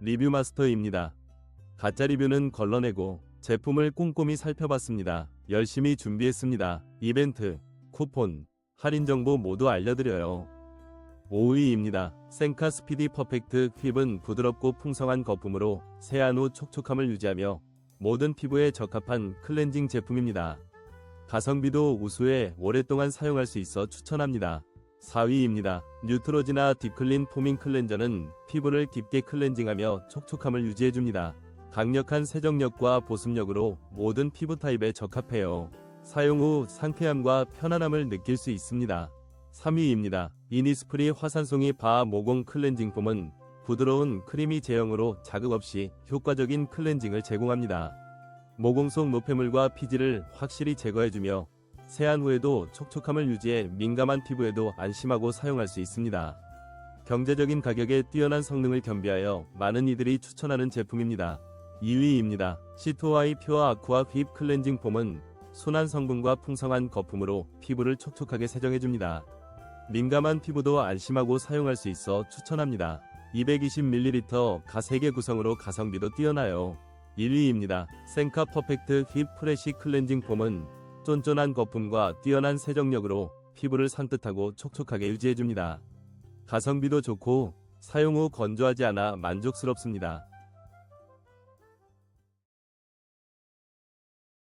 리뷰 마스터입니다. 가짜 리뷰는 걸러내고 제품을 꼼꼼히 살펴봤습니다. 열심히 준비했습니다. 이벤트, 쿠폰, 할인 정보 모두 알려드려요. 5위입니다. 센카 스피디 퍼펙트 힙은 부드럽고 풍성한 거품으로 세안 후 촉촉함을 유지하며 모든 피부에 적합한 클렌징 제품입니다. 가성비도 우수해 오랫동안 사용할 수 있어 추천합니다. 4위입니다. 뉴트로지나 딥클린 포밍 클렌저는 피부를 깊게 클렌징하며 촉촉함을 유지해줍니다. 강력한 세정력과 보습력으로 모든 피부 타입에 적합해요. 사용 후 상쾌함과 편안함을 느낄 수 있습니다. 3위입니다. 이니스프리 화산송이 바 모공 클렌징 폼은 부드러운 크리미 제형으로 자극 없이 효과적인 클렌징을 제공합니다. 모공 속 노폐물과 피지를 확실히 제거해주며 세안 후에도 촉촉함을 유지해 민감한 피부에도 안심하고 사용할 수 있습니다. 경제적인 가격에 뛰어난 성능을 겸비하여 많은 이들이 추천하는 제품입니다. 2위입니다. 시토아이 퓨어 아쿠아 휩 클렌징 폼은 순한 성분과 풍성한 거품으로 피부를 촉촉하게 세정해줍니다. 민감한 피부도 안심하고 사용할 수 있어 추천합니다. 220ml 가 3개 구성으로 가성비도 뛰어나요. 1위입니다. 센카 퍼펙트 힙 프레시 클렌징 폼은 쫀쫀한 거품과 뛰어난 세정력으로 피부를 산뜻하고 촉촉하게 유지해줍니다. 가성비도 좋고 사용 후 건조하지 않아 만족스럽습니다.